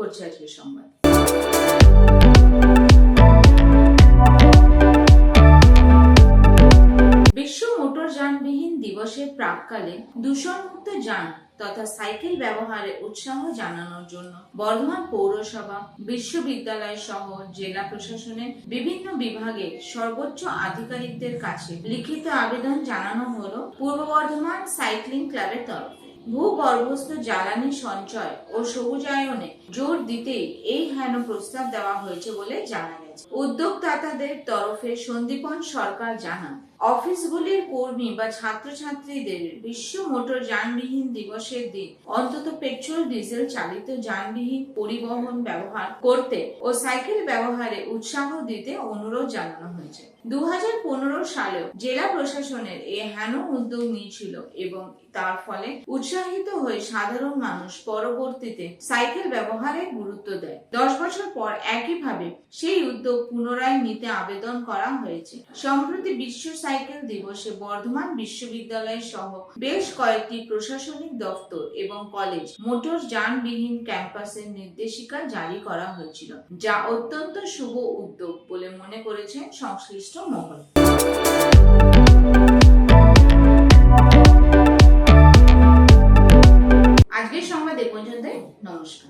করছে আজকের সংবাদ। বিশ্ব মোটর যানবিহীন দিবসের প্রাককালে দূষণমুক্ত যান তথা সাইকেল ব্যবহারে উৎসাহ জানানোর জন্য বর্ধমান পৌরসভা, বিশ্ববিদ্যালয় সহ জেলা প্রশাসনের বিভিন্ন বিভাগের সর্বোচ্চ আধিকারিকদের কাছে লিখিত আবেদন জানানো হলো পূর্ব বর্ধমান সাইক্লিং ক্লাবের তরফে। ভূগর্ভস্থ জ্বালানি সঞ্চয় ও সবুজায়নে জোর দিতেই এই হেন প্রস্তাব দেওয়া হয়েছে বলে জানা উদ্যোক্তাদের তরফে সন্দীপন সরকার জানান, অফিসগুলির কর্মী বা ছাত্রছাত্রীদের বিশ্ব মোটর যানবিহীন দিবসের দিন অন্তত পেট্রোল, ডিজেল চালিত যানবিহীন পরিবহন ব্যবহার করতে ও সাইকেল ব্যবহারে উৎসাহ দিতে অনুরোধ জানানো হয়েছে। দু সালেও জেলা প্রশাসনের এ হেন উদ্যোগ নিয়েছিল এবং তার ফলে উৎসাহিত হয়ে সাধারণ মানুষ পরবর্তীতে সাইকেল ব্যবহারে গুরুত্ব দেয়। দশ বছর পর একইভাবে সেই উদ্যোগ পুনরায় নিতে আবেদন করা হয়েছে। সম্প্রতি বিশ্ব সাইকেল দিবসে বর্ধমান বিশ্ববিদ্যালয় সহ বেশ কয়েকটি প্রশাসনিক দপ্তর এবং কলেজ মোটর যানবিহীন ক্যাম্পাসের নির্দেশিকা জারি করা হয়েছিল, যা অত্যন্ত শুভ উদ্যোগ বলে মনে করেছেন সংশ্লিষ্ট মহল। আজকের সংবাদ এ পর্যন্তই। নমস্কার।